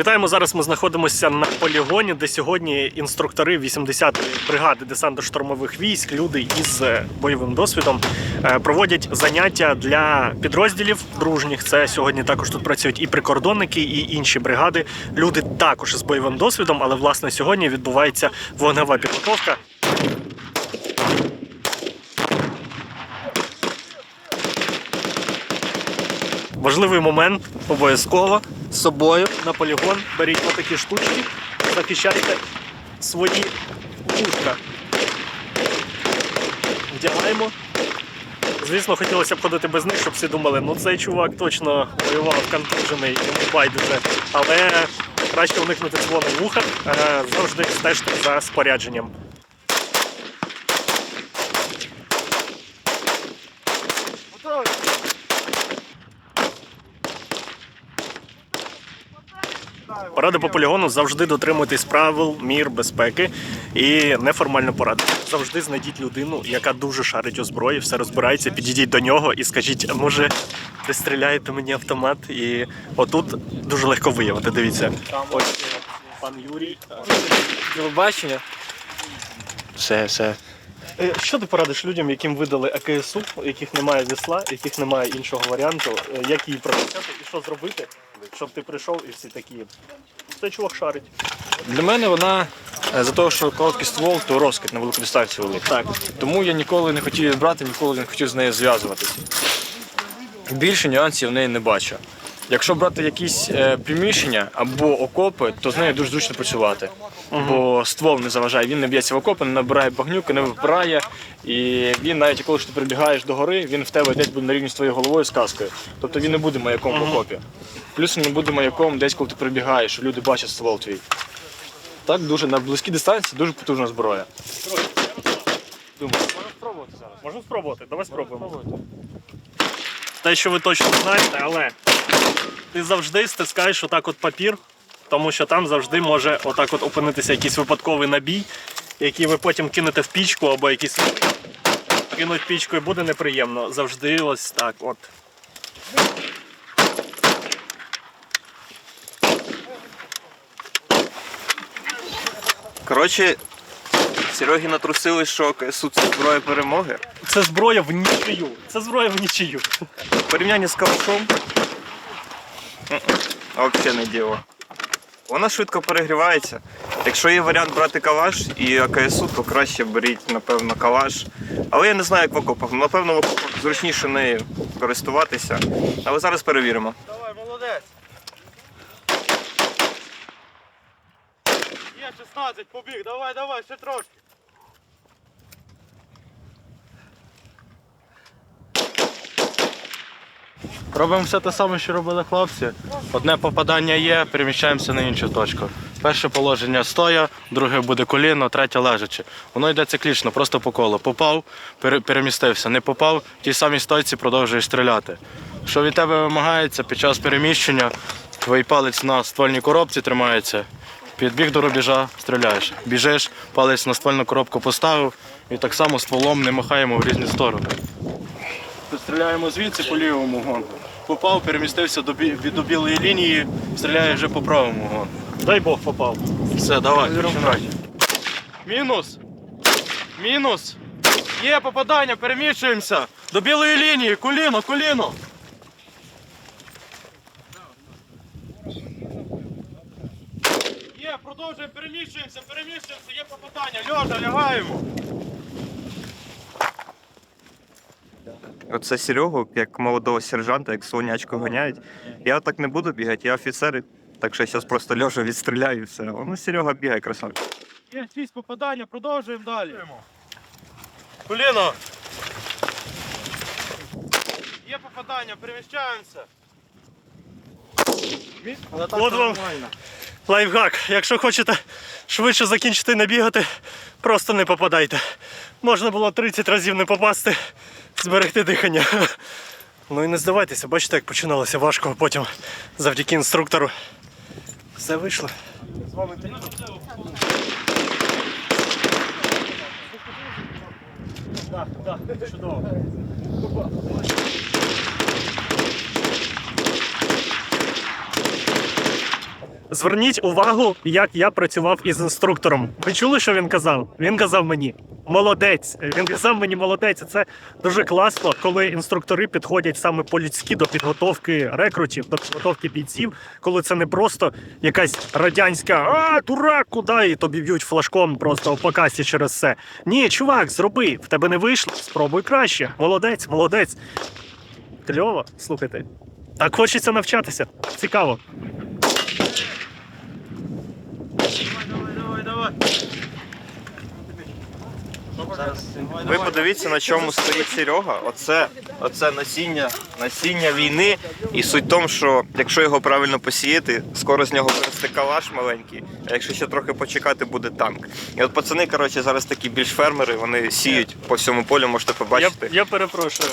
Вітаємо. Зараз ми знаходимося на полігоні, де сьогодні інструктори 80-ї бригади десантно-штурмових військ, люди із е, бойовим досвідом, е, проводять заняття для підрозділів дружніх. Це сьогодні також тут працюють і прикордонники, і інші бригади. Люди також з бойовим досвідом, але власне сьогодні відбувається вогнева підготовка. Важливий момент обов'язково з собою на полігон беріть отакі штучки, захищайте свої вушка. Вдягаємо. Звісно, хотілося б ходити без них, щоб всі думали, ну цей чувак точно воював контужений, йому байдуже. Але краще уникнути дзвону вуха, е, завжди стежте за спорядженням. Поради по полігону завжди дотримуйтесь правил, мір безпеки і неформальну пораду. Завжди знайдіть людину, яка дуже шарить у зброї, все розбирається. Підійдіть до нього і скажіть, може, ви стріляєте мені автомат? І отут дуже легко виявити. Дивіться, ось е, пан Юрій. Телебачення. Все, все. Е, Що ти порадиш людям, яким видали АКСУ, у яких немає весла, яких немає іншого варіанту, е, як її прокачати і що зробити, щоб ти прийшов і всі такі. Цей чувак шарить. Для мене вона е, за того, що короткий ствол, то розкид на велику дистанцію великий. Так. Тому я ніколи не хотів її брати, ніколи не хотів з нею зв'язуватися. Більше нюансів в неї не бачу. Якщо брати якісь е, приміщення або окопи, то з нею дуже зручно працювати. Бо ствол не заважає, він не б'ється в окопи, не набирає багнюки, не випирає. І він, навіть коли ж ти прибігаєш до гори, він в тебе десь буде на рівні з твоєю головою з каскою. Тобто він не буде маяком в окопі. Плюс він не буде маяком десь, коли ти прибігаєш, що люди бачать ствол твій. Так, дуже на близькій дистанції дуже потужна зброя. Думаю, можна спробувати зараз. Можна спробувати? Давай спробуємо. Те, що ви точно знаєте, але ти завжди стискаєш отак от папір, тому що там завжди може отак от опинитися якийсь випадковий набій, який ви потім кинете в пічку або якийсь кинуть пічку і буде неприємно. Завжди ось так от. Коротше, Серегі натрусили, що КСУ це зброя перемоги. Це зброя в нічию. Це зброя в нічию. В порівнянні з калашом. Взагалі не діло. Вона швидко перегрівається. Якщо є варіант брати калаш і АКСУ, то краще беріть, напевно, калаш. Але я не знаю, як в окопах. Напевно, в окопах зручніше нею користуватися. Але зараз перевіримо. Давай, молодець. Є 16, побіг, давай, давай, ще трошки. Робимо все те саме, що робили хлопці. Одне попадання є, переміщаємося на іншу точку. Перше положення стоя, друге буде коліно, третє лежачи. Воно йде циклічно, просто по колу. Попав, перемістився. Не попав, в тій самій стойці продовжуєш стріляти. Що від тебе вимагається під час переміщення, твій палець на ствольній коробці тримається. Підбіг до рубежа, стріляєш. Біжиш, палець на ствольну коробку поставив і так само стволом не махаємо в різні сторони. Стріляємо звідси по лівому гонку. Попав, перемістився до, бі- до білої лінії, стріляє вже по правому гонку. Дай Бог попав. Все, давай, починай. Мінус. Мінус. Є попадання, переміщуємося. До білої лінії, коліно, коліно. Є, продовжуємо, переміщуємося, переміщуємося, є попадання. Льожа, лягаємо. Оце Серегу, як молодого сержанта, як сонячку ганяють. Я так не буду бігати, я офіцер, так що я зараз просто льожа відстріляю і все. Ну, Серега бігає красавчик. Є шість попадання, продовжуємо далі. Коліно. Є попадання, переміщаємося. От вам лайфхак. Якщо хочете швидше закінчити набігати, просто не попадайте. Можна було 30 разів не попасти, зберегти дихання. Ну і не здавайтеся, бачите, як починалося важко, а потім завдяки інструктору все вийшло. З вами Так, так, чудово. Зверніть увагу, як я працював із інструктором. Ви чули, що він казав? Він казав мені молодець. Він казав мені молодець. Це дуже класно, коли інструктори підходять саме по-людськи до підготовки рекрутів, до підготовки бійців, коли це не просто якась радянська а, дурак, куди і тобі б'ють флажком просто по касі через це. Ні, чувак, зроби, в тебе не вийшло. Спробуй краще. Молодець, молодець. Кльово, слухайте. Так хочеться навчатися. Цікаво. Ви подивіться, на чому стоїть Серега. Оце, оце насіння, насіння війни. І суть в тому, що якщо його правильно посіяти, скоро з нього виросте калаш маленький, а якщо ще трохи почекати, буде танк. І от пацани, коротше, зараз такі більш фермери, вони сіють по всьому полю, можете побачити. я перепрошую.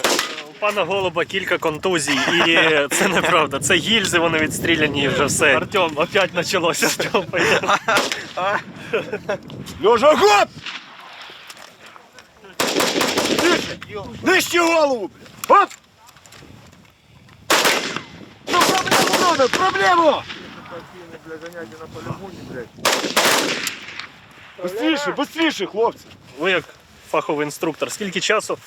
У пана Голуба кілька контузій, і це неправда. Це гільзи, вони відстріляні і вже все. Артем, опять почалося. Артем. Лежа, гоп! Нижче голову! Оп! Ну, проблему надо, проблему! Быстріше, быстріше, хлопці! Ви як фаховий інструктор, скільки часу,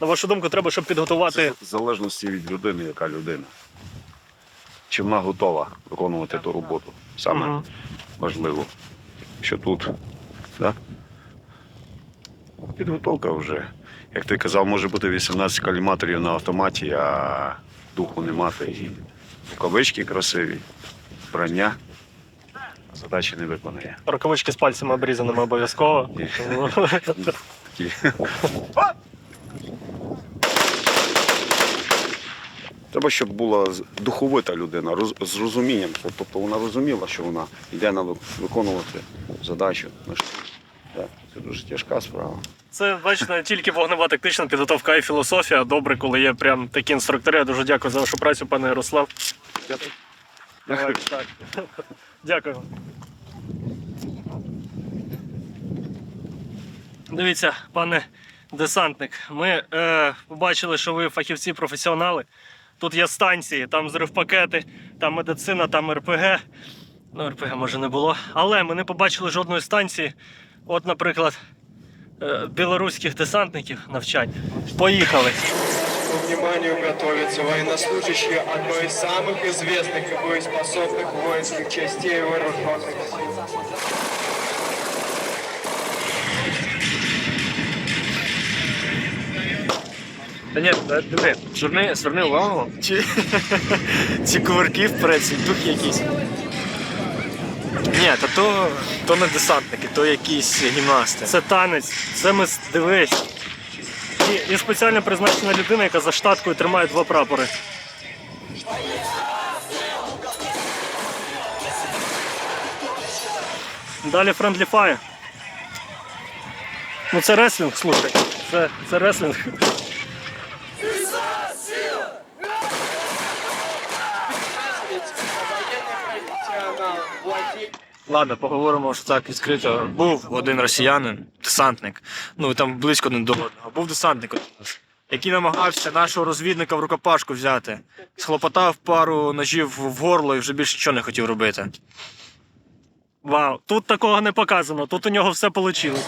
на вашу думку, треба, щоб підготувати В залежності від людини, яка людина. Чи вона готова виконувати ту роботу. Саме Мгм. важливо, що тут. Да? Підготовка вже. Як ти казав, може бути 18 каліматорів на автоматі, а духу не мати. І рукавички красиві, броня. а Задачі не виконає. рукавички з пальцями обрізаними обов'язково. Треба, щоб була духовита людина роз- з розумінням. Тобто вона розуміла, що вона йде на виконувати задачу. Це дуже тяжка справа. Це бачите, тільки вогнева тактична підготовка і філософія. Добре, коли є прям такі інструктори. Я дуже дякую за вашу працю, пане Ярослав. Давай, так. Дякую. Дивіться, пане десантник, ми е, побачили, що ви фахівці професіонали. Тут є станції, там зривпакети, там медицина, там РПГ. Ну, РПГ може не було. Але ми не побачили жодної станції. От, наприклад, е, білоруських десантників навчань. Поїхали. К вниманию готовятся военнослужащие одной из самых известных и боеспособных воинских частей вооруженных сил. Та ні, та диви, зверни, зверни увагу, чи ці кувырки вперед, ці духи якісь. Ні, та то, то не десантники, то якісь гімнасти. Це танець, це ми дивись. І спеціально призначена людина, яка за штаткою тримає два прапори. Далі Friendly Fire. Ну це реслінг, слухай. Це, це реслінг. Ладно, поговоримо що так відкрито. Був один росіянин, десантник, ну там близько один до одного. Був десантник, який намагався нашого розвідника в рукопашку взяти. Схлопотав пару ножів в горло і вже більше нічого не хотів робити. Вау, тут такого не показано, тут у нього все вийшло.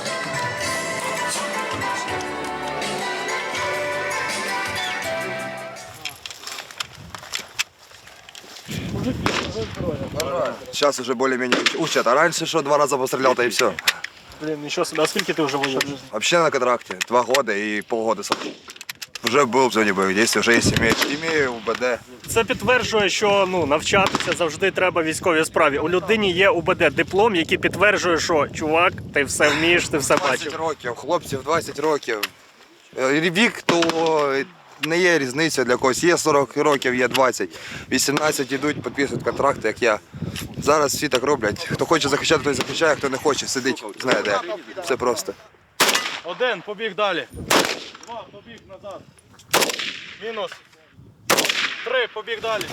Сейчас уже более-менее учат, а раньше что, два раза пострелял, то и все. Блін, нічого собі, а скільки ти вже воюєш? Вообще на контракте, два года и полгода. Уже был в зоне боевых действий, уже есть имею, имею УБД. Це підтверджує, що ну навчатися завжди треба військовій справі. У людині є УБД диплом, який підтверджує, що чувак, ти все вмієш, ти все 20 бачив. років, хлопців 20 років. Е, Вік, то не є різниця для когось. Є 40 років, є 20. 18 йдуть, підписують контракти, як я. Зараз всі так роблять. Хто хоче захищати, той захищає, хто не хоче, сидить, знає де. Все просто. Один, побіг далі. Два, побіг назад. Мінус. Три, побіг далі.